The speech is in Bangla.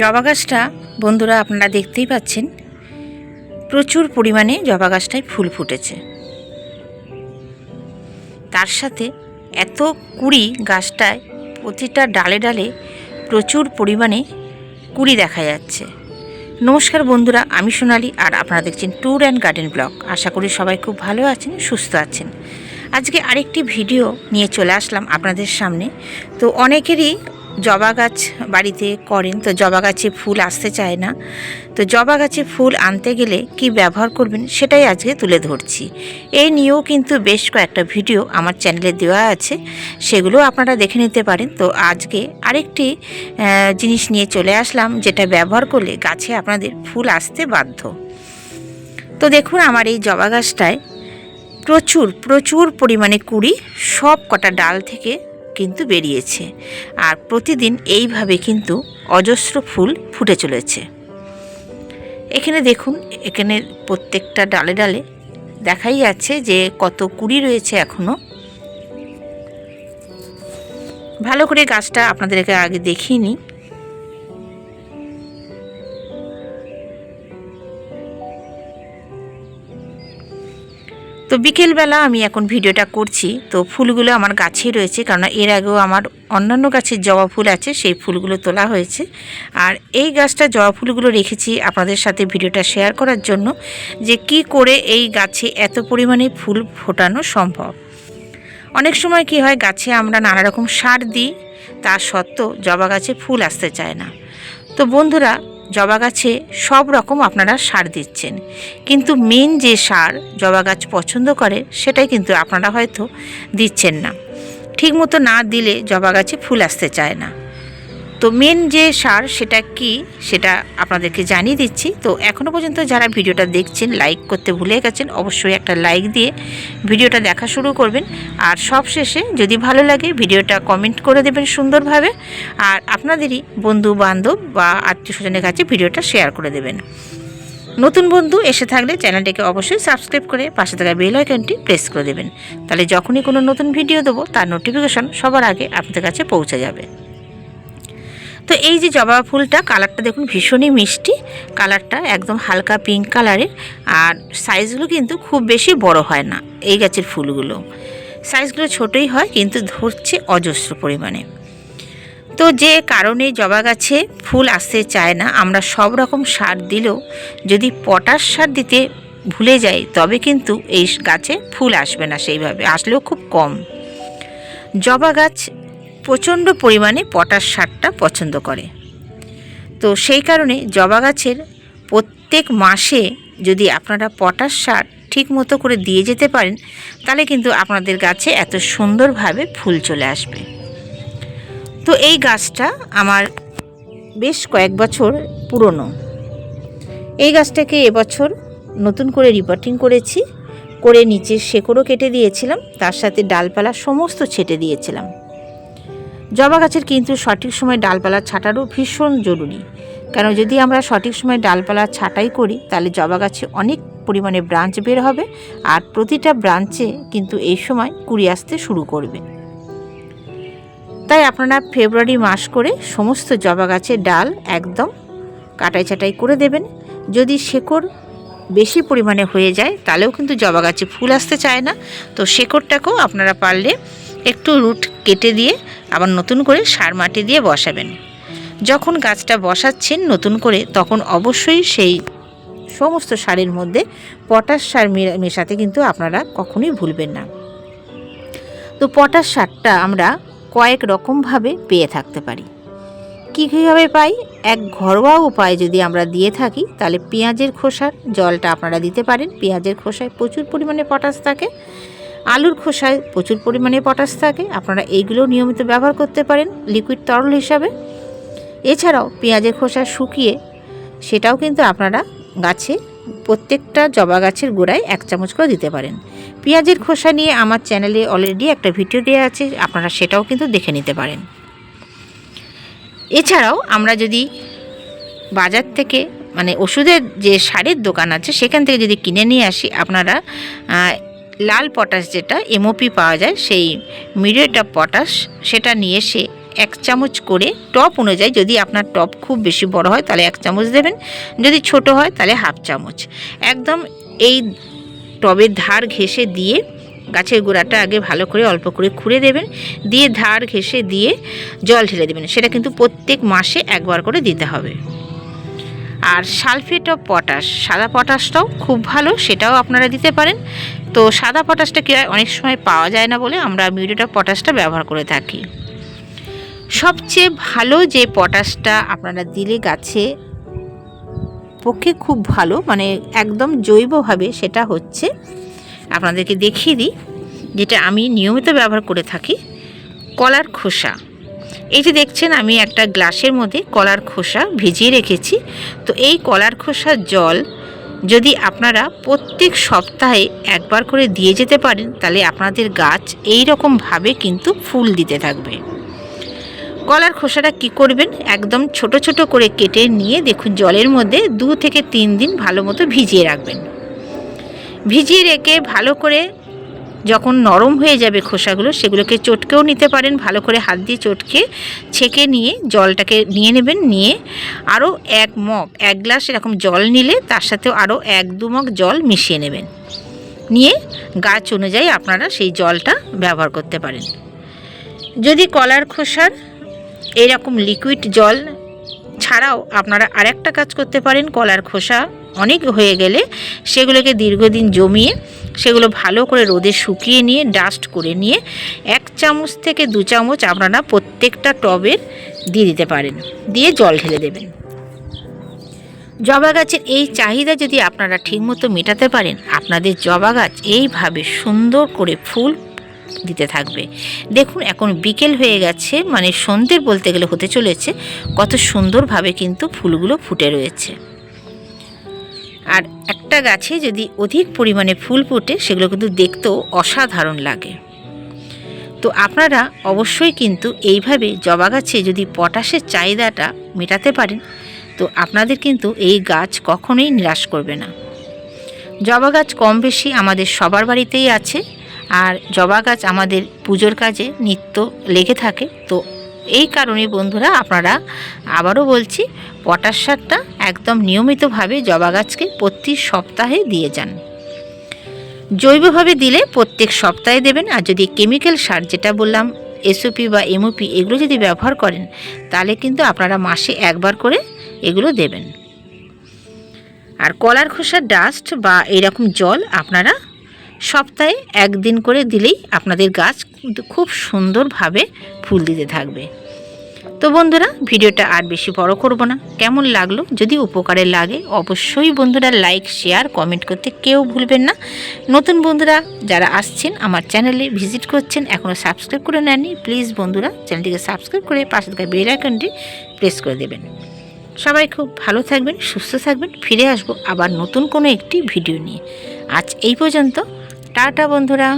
জবা গাছটা বন্ধুরা আপনারা দেখতেই পাচ্ছেন, প্রচুর পরিমাণে জবা গাছটায় ফুল ফুটেছে। তার সাথে এত কুড়ি গাছটায় প্রতিটা ডালে ডালে প্রচুর পরিমাণে কুড়ি দেখা যাচ্ছে। নমস্কার বন্ধুরা, আমি সোনালি আর আপনারা দেখছেন ট্যুর অ্যান্ড গার্ডেন ব্লগ। আশা করি সবাই খুব ভালো আছেন, সুস্থ আছেন। আজকে আরেকটি ভিডিও নিয়ে চলে আসলাম আপনাদের সামনে। তো অনেকেরই জবা গাছ বাড়িতে করেন, তো জবা গাছে ফুল আসতে চায় না। তো জবা গাছে ফুল আনতে গেলে কি ব্যবহার করবেন সেটাই আজকে তুলে ধরছি। এই নিয়েও কিন্তু বেশ কয়েকটা ভিডিও আমার চ্যানেলে দেওয়া আছে, সেগুলো আপনারা দেখে নিতে পারেন। তো আজকে আরেকটি জিনিস নিয়ে চলে আসলাম, যেটা ব্যবহার করলে গাছে আপনাদের ফুল আসতে বাধ্য। তো দেখুন আমার এই জবা গাছটায় প্রচুর প্রচুর পরিমাণে কুড়ি সব কটা ডাল থেকে কিন্তু বেরিয়েছে। আর প্রতিদিন এইভাবে কিন্তু অজস্র ফুল ফুটে চলেছে। এখানে দেখুন, এখানে প্রত্যেকটা ডালে ডালে দেখাই যাচ্ছে যে কত কুড়ি রয়েছে এখনও ভালো করে গাছটা আপনাদেরকে আগে দেখিয়ে নিই। তো বিকেলবেলা আমি এখন ভিডিওটা করছি। তো ফুলগুলো আমার গাছেই রয়েছে কারণ এর আগেও আমার অন্যান্য গাছের জবা ফুল আছে, সেই ফুলগুলো তোলা হয়েছে। আর এই গাছটা জবা ফুলগুলো রেখেছি আপনাদের সাথে ভিডিওটা শেয়ার করার জন্য, যে কি করে এই গাছে এত পরিমাণে ফুল ফোটানো সম্ভব। অনেক সময় কি হয়, গাছে আমরা নানা রকম সার দিই, তা সত্ত্বেও জবা গাছে ফুল আসতে চায় না। তো বন্ধুরা জবা গাছে সব রকম আপনারা সার দিচ্ছেন। কিন্তু মেন যে সার জবা গাছ পছন্দ করে, সেটাই কিন্তু আপনারা হয়তো দিচ্ছেন না। ঠিক মতো না দিলে জবা গাছে ফুল আসতে চায় না। তো মেন যে সার সেটা কি, সেটা আপনাদেরকে জানিয়ে দিচ্ছি। তো এখনও পর্যন্ত যারা ভিডিওটা দেখছেন লাইক করতে ভুলে গেছেন, অবশ্যই একটা লাইক দিয়ে ভিডিওটা দেখা শুরু করবেন। আর সব শেষে যদি ভালো লাগে, ভিডিওটা কমেন্ট করে দেবেন সুন্দরভাবে। আর আপনাদেরই বন্ধু বান্ধব বা আত্মীয় স্বজনের কাছে ভিডিওটা শেয়ার করে দেবেন। নতুন বন্ধু এসে থাকলে চ্যানেলটিকে অবশ্যই সাবস্ক্রাইব করে পাশে থাকা বেল আইকনটি প্রেস করে দেবেন। তাহলে যখনই কোনো নতুন ভিডিও দেবো, তার নোটিফিকেশন সবার আগে আপনাদের কাছে পৌঁছে যাবে। তো এই যে জবা ফুলটা কালারটা দেখুন ভীষণই মিষ্টি। কালারটা একদম হালকা পিঙ্ক কালারের আর সাইজগুলো কিন্তু খুব বেশি বড় হয় না, এই গাছের ফুলগুলো। সাইজগুলো ছোটই হয়, কিন্তু ধরছে অজস্র পরিমাণে। তো যে কারণে জবা গাছে ফুল আসতে চায় না, আমরা সব রকম সার দিলেও যদি পটাশ সার দিতে ভুলে যাই, তবে কিন্তু এই গাছে ফুল আসবে না সেইভাবে, আসলেও খুব কম। জবা গাছ প্রচণ্ড পরিমাণে পটাশ সারটা পছন্দ করে। তো সেই কারণে জবা গাছের প্রত্যেক মাসে যদি আপনারা পটাশ সার ঠিক মতো করে দিয়ে যেতে পারেন, তাহলে কিন্তু আপনাদের গাছে এত সুন্দরভাবে ফুল চলে আসবে। তো এই গাছটা আমার বেশ কয়েক বছর পুরনো। এই গাছটাকে এবছর নতুন করে রিপোর্টিং করেছি, করে নিচে শেকড়ও কেটে দিয়েছিলাম, তার সাথে ডালপালা সমস্ত ছেটে দিয়েছিলাম। জবা গাছের কিন্তু সঠিক সময় ডালপালা ছাঁটারও ভীষণ জরুরি। কেন যদি আমরা সঠিক সময় ডালপালা ছাঁটাই করি, তাহলে জবা গাছে অনেক পরিমাণে ব্রাঞ্চ বের হবে আর প্রতিটা ব্রাঞ্চে কিন্তু এই সময় কুড়ি আসতে শুরু করবে। তাই আপনারা ফেব্রুয়ারি মাস করে সমস্ত জবা গাছের ডাল একদম কাটাই ছাটাই করে দেবেন। যদি শেকড় বেশি পরিমাণে হয়ে যায়, তাহলেও কিন্তু জবা গাছে ফুল আসতে চায় না। তো শেকড়টাকেও আপনারা পারলে একটু রুট কেটে দিয়ে আবার নতুন করে সার মাটি দিয়ে বসাবেন। যখন গাছটা বসাচ্ছেন নতুন করে, তখন অবশ্যই সেই সমস্ত সারের মধ্যে পটাশ সার মেশাতে কিন্তু আপনারা কখনোই ভুলবেন না। তো পটাশ সারটা আমরা কয়েক রকমভাবে পেয়ে থাকতে পারি। কী কীভাবে পাই? এক ঘরোয়া উপায় যদি আমরা দিয়ে থাকি, তাহলে পেঁয়াজের খোসার জলটা আপনারা দিতে পারেন। পেঁয়াজের খোসায় প্রচুর পরিমাণে পটাশ থাকে। আলুর খোসায় প্রচুর পরিমাণে পটাশ থাকে। আপনারা এইগুলো নিয়মিত ব্যবহার করতে পারেন লিকুইড তরল হিসাবে। এছাড়াও পেঁয়াজের খোসা শুকিয়ে সেটাও কিন্তু আপনারা গাছে প্রত্যেকটা জবা গাছের গোড়ায় এক চামচ করে দিতে পারেন। পেঁয়াজের খোসা নিয়ে আমার চ্যানেলে অলরেডি একটা ভিডিও দেওয়া আছে, আপনারা সেটাও কিন্তু দেখে নিতে পারেন। এছাড়াও আমরা যদি বাজার থেকে মানে ওষুধের যে সারের দোকান আছে, সেখান থেকে যদি কিনে নিয়ে আসি, আপনারা লাল পটাশ যেটা এমওপি পাওয়া যায়, সেই মিডিয়েট অফ পটাশ সেটা নিয়ে এসে এক চামচ করে টপ অনুযায়ী যদি আপনার টপ খুব বেশি বড় হয়, তাহলে এক চামচ দেবেন। যদি ছোট হয়, তাহলে হাফ চামচ। একদম এই টবের ধার ঘেঁষে দিয়ে গাছের গোড়াটা আগে ভালো করে, অল্প করে খুঁড়ে দেবেন। দিয়ে ধার ঘেঁষে দিয়ে জল ঢেলে দেবেন। সেটা কিন্তু প্রত্যেক মাসে একবার করে দিতে হবে। আর সালফেট অফ পটাশ সাদা পটাশটাও খুব ভালো, সেটাও আপনারা দিতে পারেন। তো সাদা পটাশটা কি হয় অনেক সময় পাওয়া যায় না বলে আমরা মিউরেট অফ পটাশটা ব্যবহার করে থাকি। সবচেয়ে ভালো যে পটাশটা আপনারা দিলে গাছে পক্ষে খুব ভালো মানে একদম জৈবভাবে সেটা হচ্ছে, আপনাদেরকে দেখিয়ে দিই, যেটা আমি নিয়মিত ব্যবহার করে থাকি, কলার খোসা। এই যে দেখছেন আমি একটা গ্লাসের মধ্যে কলার খোসা ভিজিয়ে রেখেছি, তো এই কলার খোসার জল যদি আপনারা প্রত্যেক সপ্তাহে একবার করে দিয়ে যেতে পারেন, তাহলে আপনাদের গাছ এই রকমভাবে কিন্তু ফুল দিতে থাকবে। কলার খোসাটা কি করবেন? একদম ছোট ছোট করে কেটে নিয়ে দেখুন, জলের মধ্যে দু থেকে তিন দিন ভালো মতো ভিজিয়ে রাখবেন। ভিজিয়ে রেখে ভালো করে যখন নরম হয়ে যাবে খোসাগুলো, সেগুলোকে চটকেও নিতে পারেন। ভালো করে হাত দিয়ে চটকে ছেঁকে নিয়ে জলটাকে নিয়ে নেবেন। নিয়ে আরও এক মগ, এক গ্লাস এরকম জল নিলে তার সাথেও আরও এক দু মগ জল মিশিয়ে নেবেন। নিয়ে গাছ অনুযায়ী আপনারা সেই জলটা ব্যবহার করতে পারেন। যদি কলার খোসার এরকম লিকুইড জল ছাড়াও আপনারা আরেকটা কাজ করতে পারেন। কলার খোসা অনেক হয়ে গেলে সেগুলোকে দীর্ঘদিন জমিয়ে সেগুলো ভালো করে রোদে শুকিয়ে নিয়ে ডাস্ট করে নিয়ে এক চামচ থেকে দু চামচ আপনারা প্রত্যেকটা টবের দিয়ে দিতে পারেন। দিয়ে জল ঢেলে দেবেন। জবা গাছের এই চাহিদা যদি আপনারা ঠিকমতো মেটাতে পারেন, আপনাদের জবা গাছ এইভাবে সুন্দর করে ফুল দিতে থাকবে। দেখুন, এখন বিকেল হয়ে গেছে মানে সন্ধ্যের বলতে গেলে হতে চলেছে, কত সুন্দরভাবে কিন্তু ফুলগুলো ফুটে রয়েছে। আর একটা গাছে যদি অধিক পরিমাণে ফুল ফোটে, সেগুলো কিন্তু দেখতেও অসাধারণ লাগে। তো আপনারা অবশ্যই কিন্তু এইভাবে জবা গাছে যদি পটাশের চাহিদাটা মেটাতে পারেন, তো আপনাদের কিন্তু এই গাছ কখনোই নিরাশ করবে না। জবা গাছ কম বেশি আমাদের সবার বাড়িতেই আছে, আর জবা গাছ আমাদের পুজোর কাজে নিত্য লেগে থাকে, তো এই কারণে বন্ধুরা আপনারা আবারও বলছি, পটাশ সারটা একদম নিয়মিতভাবে জবা গাছকে প্রতি সপ্তাহে দিয়ে যান। জৈবভাবে দিলে প্রত্যেক সপ্তাহে দেবেন, আর যদি কেমিক্যাল সার যেটা বললাম এসওপি বা এমওপি এগুলো যদি ব্যবহার করেন, তাহলে কিন্তু আপনারা মাসে একবার করে এগুলো দেবেন। আর কলার খোসার ডাস্ট বা এরকম জল আপনারা সপ্তাহে একদিন করে দিলেই আপনাদের গাছ খুব সুন্দরভাবে ফুল দিতে থাকবে। তো বন্ধুরা, ভিডিওটা আর বেশি বড় করব না। কেমন লাগল, যদি উপকারে লাগে, অবশ্যই বন্ধুরা লাইক, শেয়ার, কমেন্ট করতে কেউ ভুলবেন না। নতুন বন্ধুরা যারা আসছেন, আমার চ্যানেলে ভিজিট করছেন এখনও সাবস্ক্রাইব করে নেননি, প্লিজ বন্ধুরা চ্যানেলটিকে সাবস্ক্রাইব করে পাশে থাকা বেল আইকনটি প্রেস করে দেবেন। সবাই খুব ভালো থাকবেন, সুস্থ থাকবেন, ফিরে আসব আবার নতুন কোনো একটি ভিডিও নিয়ে। আজ এই পর্যন্ত টাটা বন্ধুরা